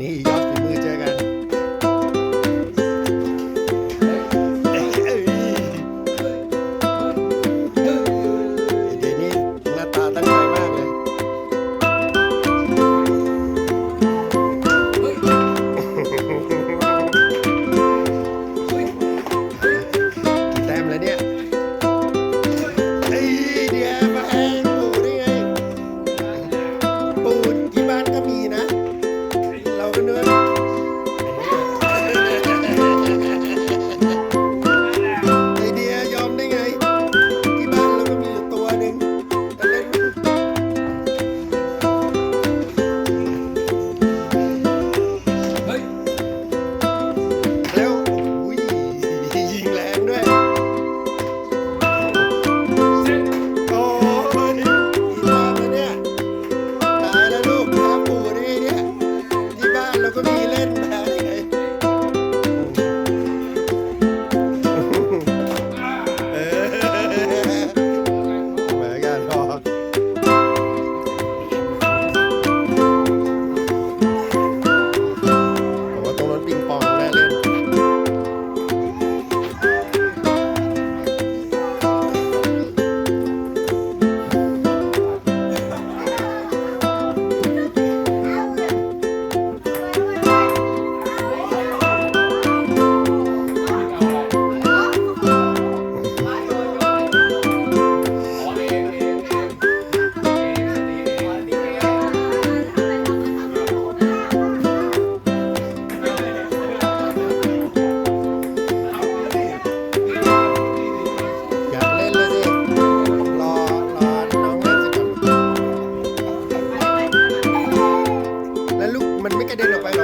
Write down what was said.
นี่ยอดฝีมือเจอกัน Que quedé, no, pa'